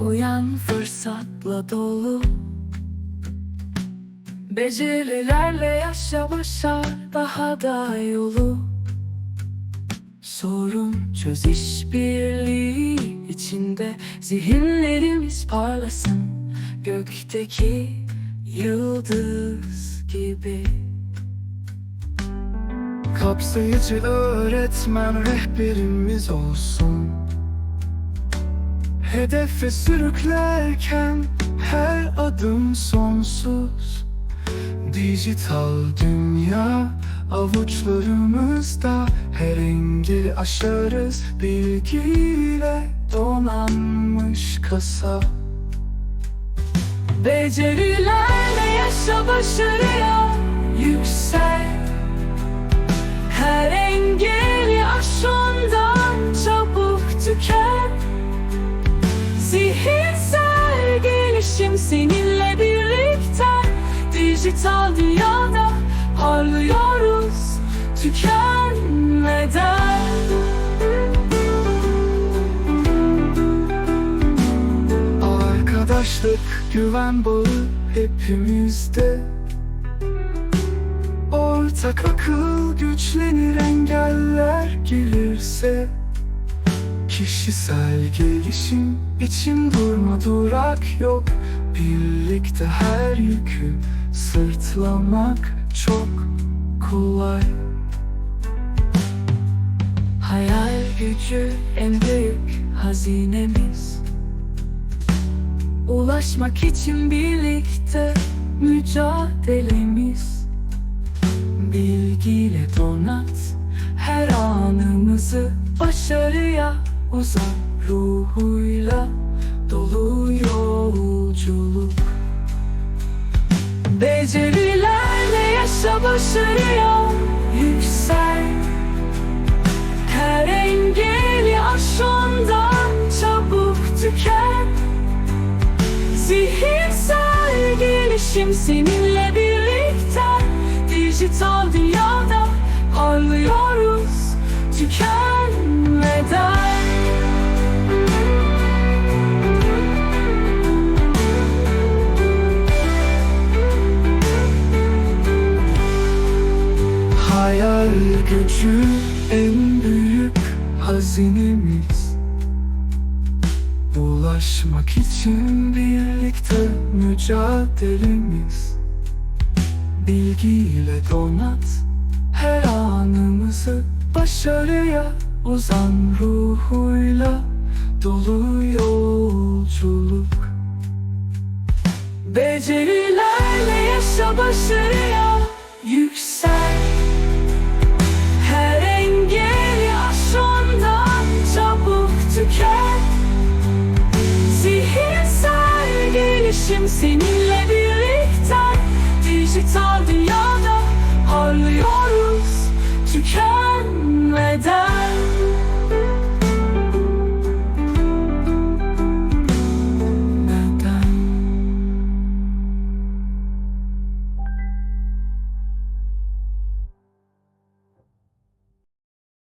Uyan fırsatla dolu. Becerilerle yaşa başar daha da yolu. Sorun çöz işbirliği içinde Zihinlerimiz parlasın. Gökteki yıldız gibi. Kapsayıcı öğretmen rehberimiz olsun Hedefe sürüklerken her adım sonsuz. Dijital dünya avuçlarımızda Her engeli aşarız bilgiyle donanmış kasa. Becerilerle yaşa başarıya seninle birlikte Dijital dünyada parlıyoruz tükenmeden. Arkadaşlık, güven bağı hepimizde. Ortak akıl güçlenir engeller gelirse. Kişisel gelişim için durma durak yok Birlikte her yükü sırtlamak çok kolay. Hayal gücü en büyük hazinemiz. Ulaşmak için birlikte mücadelemiz. Bilgiyle donat her anımızı Başarıya uzak ruhuyla dolu yolculuk. Becerilerle yaşa başarıya yüksel. Her engeli aş ondan çabuk tüken. Zihinsel gelişim seninle birlikte. Dijital dünyada parlıyoruz tükenmeden gücü en büyük hazinemiz. Ulaşmak için birlikte mücadelemiz. Bilgiyle donat her anımızı. Başarıya uzan ruhuyla dolu yolculuk. Becerilerle yaşa başarıya yüksel gelişim seninle birlikte. Dijital dünyada parlıyoruz tükenmeden